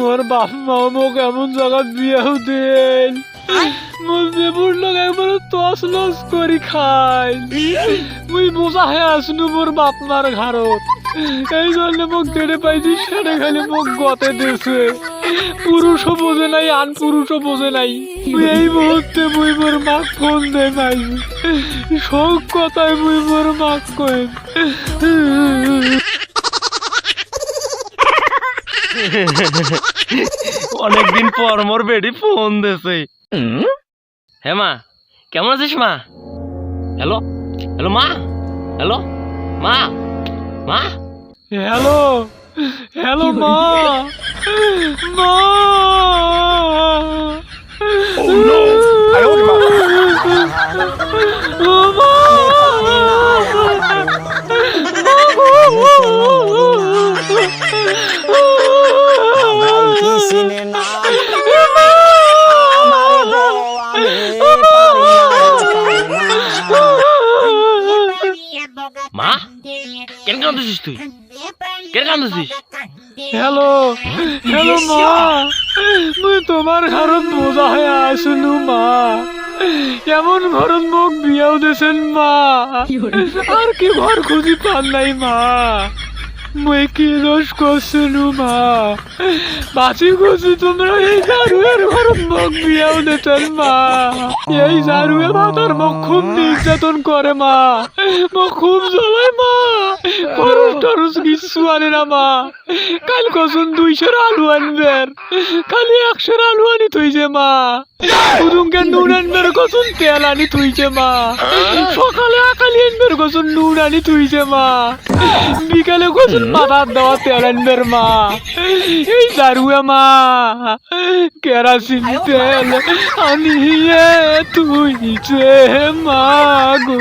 মোর বাপ মা মোক এমন জায়গা বিয়েও দেন মোর বেবুর লোক একবার তস নস করি খাই। মুই বোঝা হয়ে আসনু মোর বাপ মার ঘাড়ত এই জন্য মোক দেড়ে পাইছি সেটা খালি মোক গতে দেছে। পুরুষও বোঝে নাই আন পুরুষও বোঝে নাই। এই মুহূর্তে মুই মোর মাক ফোন দে পাই শোক কথায় মুই মোর মাক কই অনেকদিন পর মোর বেডি ফোন দেছে। হ্যাঁ মা কেমন আছিস মা? হ্যালো? হ্যালো মা? হ্যালো? মা? মা? হ্যালো? হ্যালো মা? মা? মা? কেন কান্দছিস তুই? কেন কান্দছিস হ্যালো হ্যালো মা মুই তোমার ঘরত বোঝা হয়ে আসনু মা। এমন ঘরত মোক বিয়াও দেছেন মা। আর কি ঘর খুঁজি পান নাই মা। মুই কি দোষ মা? বাঁচি খুঁজি তোমরা এই ঘরত মোক বিয়াও দেছেন মা। এই জারুয়ে মাতার মোক খুব নির্যাতন করে, মা। খুব জ্বলায়, মা। খরচ টরচ কিচ্ছু না, মা। কাল কসুন দুইশোর আলু আনবেন খালি একশোর আলু আনি থইছে, মা। উদুমকে নুন আনবের কসুন তেল আনি থইছে মা সকালে আকালি নুন আনি থইছে মা বিকালে মাথার দেওয়া তেল আনবের মা এই দারুয়া মা কেরাসিন তেল আনিয়ে থইছে মা গো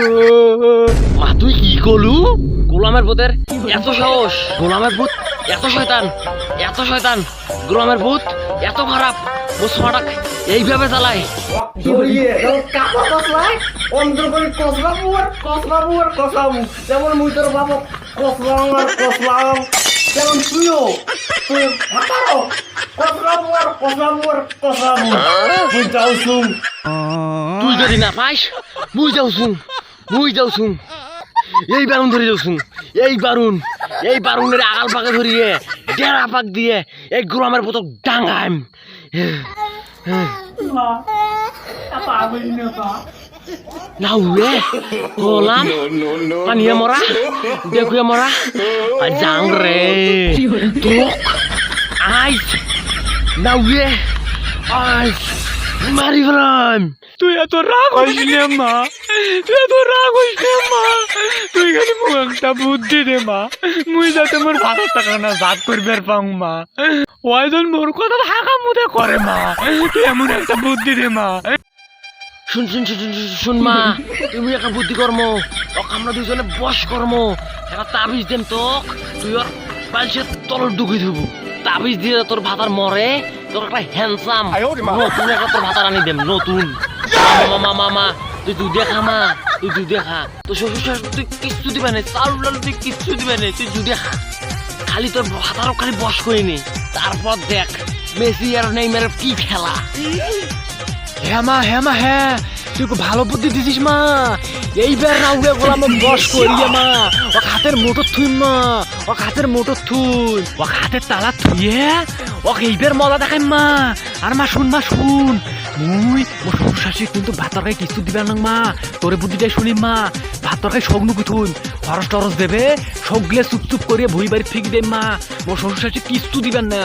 মা তুই কি করলু গোলামের ভূতের এত সাহস গোলামের ভূত এত শয়তান এত শয়তান গোলামের ভূত এত খারাপ এইভাবে চালায়। তুই যদি না পাইস, মুই যাওছুং মুই যাওছুং এই বারুন ধরে যাওছুং এই বারুন, এই বারুনের আগাল পাকে ধরিয়ে, ডেরা পাক দিয়ে এই গোলামের বোতক ডাঙ্গাইম না উয়ে গোলাম পানিয়ে মরা দেখুয়ে মরা যাং রে তোক আইস না উয়ে আইস মারি ফেলাম তুই এত রাগ হইস না মা তুই এত রাগ হইস না মা তুই খালি মুখ একটা বুদ্ধি দে মা মুই যাতে মোর ভাতের টাকা না জাত করবার পাং মা ওইজন মোর কথা হাঁকা মুদে করে মা। তুই এমন একটা বুদ্ধি দে মা। শুন শুন শুন শুন, মা। তুমি একটা বুদ্ধি কর্ম। আমরা দুজনে বস কর্ম। একটা তাবিজ দেন তো তুই ওর পালসে তল ঢুকি থব তাবিজ দিয়ে তোর ভাতার মরে তোর একটা হ্যান্ডসাম নতুন একটা তোর ভাতার আনি দেম নতুন। মা মা মা মা তুই দুধ দেখা মা। তুই দুধ দেখা। তোর শ্বশুর শাশুড়ি তুই কিচ্ছু দিবে না চাউল তুই কিচ্ছু দিবে না তুই দুধ দেখা। খালি তোর ভাতারও খালি বস করি নি তারপর দেখ, মেসি আর নেইমার কি খেলা। হ্যাঁ মা হ্যাঁ মা হ্যাঁ। তুই খুব ভালো বুদ্ধি দিছিস মা। এইবার রাউরে গোলাম বস করিয়ে মা। ও হাতের মোটর থুই মা। ও হাতের মোটর থুই। ও হাতের তালা থুইয়ে ও এইবার মজা দেখাই মা। আর মা, শুন মা, শুন। মুই ও শ্বশুর শাশুড়ি কিন্তু ভাত তরকারি কিছু দিবে না মা। তোরে বুদ্ধিটাই শুনি মা। ভাত তরকারি সগনু কুথুন খরচ টরচ দেবে? সবগুলো চুপ চুপ করে ভুই বাড়ি ফিক দে মা। ও শ্বশুর শাশুড়ি কিস্তু দিবেন না।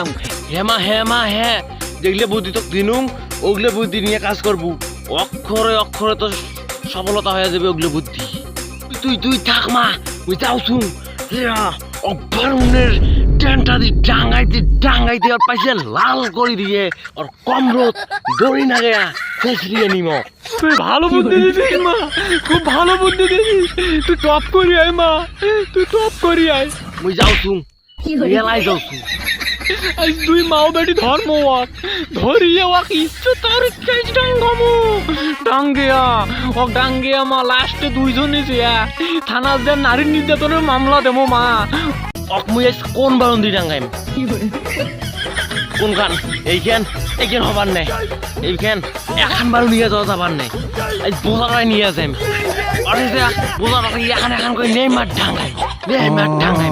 হ্যাঁ মা হ্যাঁ মা হ্যাঁ যেগুলো বুদ্ধি তো দিনুম, ওগুলো বুদ্ধি নিয়ে কাজ করব। অক্ষরে অক্ষরে তো সফলতা হয়ে যাবে ওগুলো বুদ্ধি। তুই তুই থাক, মা। ওই যাও শুন। অভ্যারণের ট্রেনটা দিয়ে ডাঙ্গাইতে ডাঙ্গাইতে আর পাইছে লাল করে দিয়ে আর কমরত দড়ি না গেয়া ফেসরিয়ে নিম। তুই ভালো বুদ্ধি দিছিস মা। খুব ভালো বুদ্ধি দিছিস তুই টপ করি আয় মা। তুই টপ করি আয়। মুই যাও শুন রিয়েলাই যাও শুন আজ দুই মাও বেটি ধর্ম ওয়াক। ধরিয়ে ওয়াক ইচ্ছে তোর কেজ ডাঙ্গমু ডাঙ্গিয়া ও ডাঙ্গিয়া মা লাস্টে দুইজনে জিয়া থানা যে নারী নির্যাতনের মামলা দেবো মা। অক মুই আজ কোন বারণ দি ডাঙ্গাইম কোনখান? এইখান? এইখান হবার নেই এইখান? এখন বারো নিয়ে যাওয়া যাবার নেই আজ বোঝাটাই নিয়ে যাম। আর বোঝাটা এখন এখন করে নেই মাঠ ঢাঙ্গাই নেই মাঠ ডাঙ্গাই